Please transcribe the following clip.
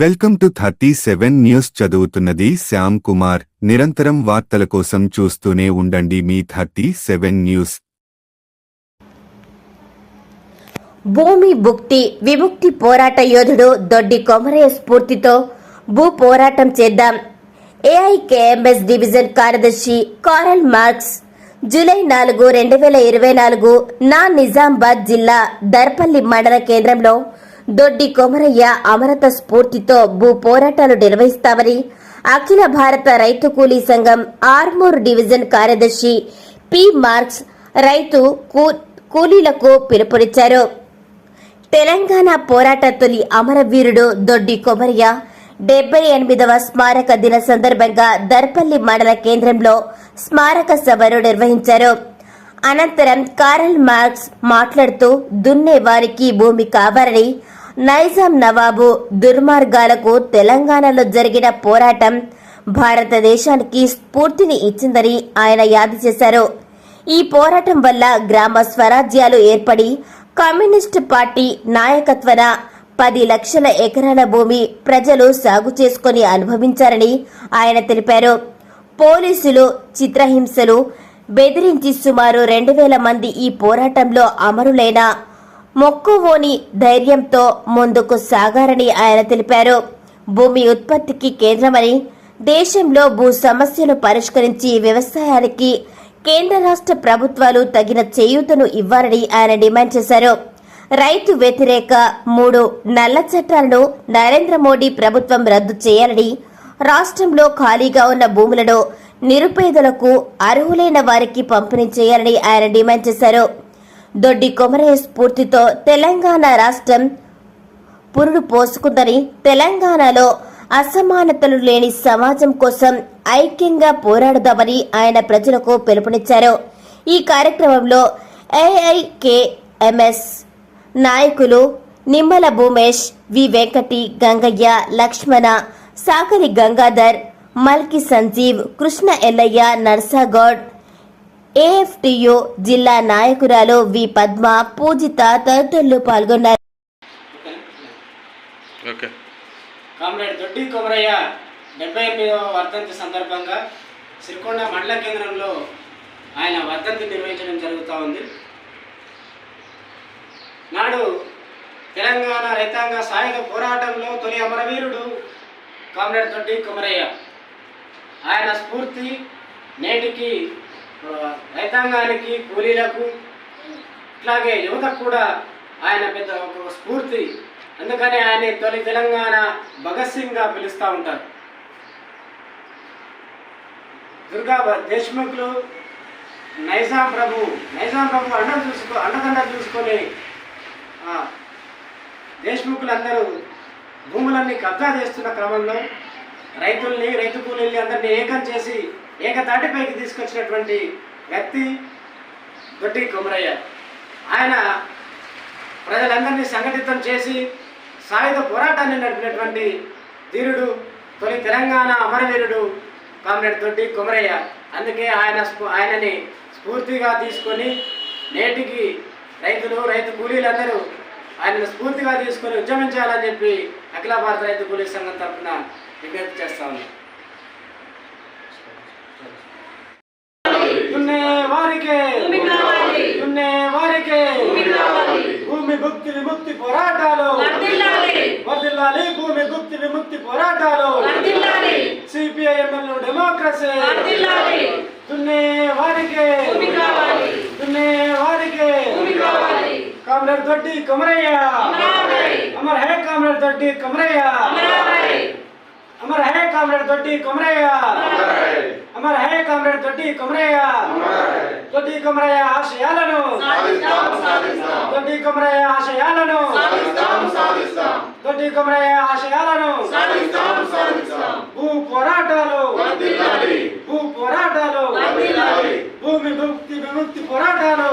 Welcome to thirty seven news చదువుతున్నది శ్యామ్ కుమార్. నిరంతరం వార్తల కోసం చూస్తూనే ఉండండి మీ థర్టీ సెవెన్ న్యూస్. భూమి భుక్తి విముక్తి పోరాట యోధుడు దొడ్డి కొమరయ్య స్ఫూర్తితో భూ పోరాటం చేద్దాం. ఏఐకేఎంఎస్ డివిజన్ కార్యదర్శి కారల్ మార్క్స్ జూలై నాలుగు రెండు వేల ఇరవై నాలుగు నా నిజామాబాద్ జిల్లా దర్పల్లి మండల కేంద్రంలో దొడ్డి కొమరయ్య అమరత స్ఫూర్తితో భూ పోరాటాలు నిర్వహిస్తామని అఖిల భారత రైతు కూలీ సంఘం ఆర్మూర్ డివిజన్ కార్యదర్శి పి మార్క్స్ రైతు కూ- కూలీలకు పిలుపునిచ్చారు. తెలంగాణ పోరాట తొలి అమరవీరుడు దొడ్డి కొమరయ్య డెబ్బై ఎనిమిదవ స్మారక దిన సందర్భంగా దర్పల్లి మండల కేంద్రంలో స్మారక సభను నిర్వహించారు. అనంతరం కారల్ మార్క్స్ మాట్లాడుతూ దున్నే వారికి భూమి కావాలని నైజాం నవాబు దుర్మార్గాలకు తెలంగాణలో జరిగిన పోరాటం భారతదేశానికి స్ఫూర్తిని ఇచ్చిందని ఆయన యాది చేశారు. ఈ పోరాటం వల్ల గ్రామ స్వరాజ్యాలు ఏర్పడి కమ్యూనిస్టు పార్టీ నాయకత్వన పది లక్షల ఎకరాల భూమి ప్రజలు సాగు చేసుకుని అనుభవించారని ఆయన తెలిపారు. పోలీసులు చిత్రహింసలు బెదిరించి సుమారు రెండు వేల మంది ఈ పోరాటంలో అమరులైన మొక్కువోని ధైర్యంతో ముందుకు సాగారని ఆయన తెలిపారు. భూమి ఉత్పత్తికి కేంద్రమని దేశంలో భూ సమస్యను పరిష్కరించి వ్యవసాయానికి కేంద్ర రాష్ట్ర ప్రభుత్వాలు తగిన చేయూతను ఇవ్వాలని ఆయన డిమాండ్ చేశారు. రైతు వ్యతిరేక మూడు నల్ల చట్టాలను నరేంద్ర మోడీ ప్రభుత్వం రద్దు చేయాలని రాష్ట్రంలో ఖాళీగా ఉన్న భూములను నిరుపేదలకు అర్హులైన వారికి పంపిణీ చేయాలని ఆయన డిమాండ్ చేశారు. దొడ్డి కొమరయ్య స్ఫూర్తితో తెలంగాణ రాష్ట్రం పురుడు పోసుకుందని తెలంగాణలో అసమానతలు లేని సమాజం కోసం ఐక్యంగా పోరాడుదామని ఆయన ప్రజలకు పిలుపునిచ్చారు. ఈ కార్యక్రమంలో ఏఐకేఎంఎస్ నాయకులు నిమ్మల భూమేష్ వి వెంకటి గంగయ్య లక్ష్మణ సాకరి గంగాధర్ మల్కి సంజీవ్ కృష్ణ ఎల్లయ్య నర్సాగౌడ్ ఏఎఫ్టియు జిల్లా నాయకురాలు వి పద్మ పూజిత తదితరులు పాల్గొన్నారు. ఓకే. కామ్రేడ్ దొడ్డి కొమరయ్య డెబ్బై ఎనిమిదవ వర్ధంతి సందర్భంగా సిరికొండ మండల కేంద్రంలో ఆయన వర్ధంతి నిర్వహించడం జరుగుతూ ఉంది. నాడు తెలంగాణ రైతాంగ సాయుధ పోరాటంలో తొలి అమరవీరుడు కామ్రేడ్ దొడ్డి కొమరయ్య. ఆయన స్ఫూర్తి నేటికి రైతాంగానికి కూలీలకు ఇట్లాగే యువతకు కూడా ఆయన పెద్ద ఒక స్ఫూర్తి. అందుకని ఆయన తొలి తెలంగాణ భగత్ సింగ్గా పిలుస్తూ ఉంటారు. దుర్గా దేశ్ముఖ్లు నైజాం ప్రభు నైజాం ప్రభు అండ చూసుకో అండదండ చూసుకొని ఆ, దేశ్ముఖులందరూ భూములన్నీ కబ్జా చేస్తున్న క్రమంలో రైతుల్ని రైతు కూలీల్ని అందరినీ ఏకం చేసి ఏకతాటిపైకి తీసుకొచ్చినటువంటి వ్యక్తి దొడ్డి కొమరయ్య. ఆయన ప్రజలందరినీ సంఘటితం చేసి సాయుధ పోరాటాన్ని నడిపినటువంటి ధీరుడు తొలి తెలంగాణ అమరవీరుడు కామ్రేడ్ దొడ్డి కొమరయ్య. అందుకే ఆయన ఆయనని స్ఫూర్తిగా తీసుకొని నేటికి రైతులు రైతు కూలీలందరూ ఆయనను స్ఫూర్తిగా తీసుకొని ఉద్యమించాలని చెప్పి అఖిల భారత రైతు కూలీ సంఘం తరఫున విజ్ఞప్తి చేస్తా ఉన్నాం దున్నే వారికే దున్నే వారికే భూమి భుక్తి విముక్తి పోరాటాలు వర్ధిల్లాలి భుక్తి విముక్తి పోరాటాలు. CPI MLA democracy. దున్నే వారికే. దున్నే వారికే. కామ్రేడ్ దొడ్డి కొమరయ్య. అమర్ హే కామ్రేడ్ దొడ్డి కొమరయ్య. అమర్ హే కామ్రేడ్ దొడ్డి కొమరయ్య. అమర్ హే కామ్రేడ్ దొడ్డి కొమరయ్య. దొడ్డి కొమరయ్య ఆశయాలను. దొడ్డి కొమరయ్య ఆశయాలను. ప్రతీకమైన ఆశయాలను భూ పోరాటాలు భూ పోరాటాలు భూమి విముక్తి విముక్తి పోరాటాలు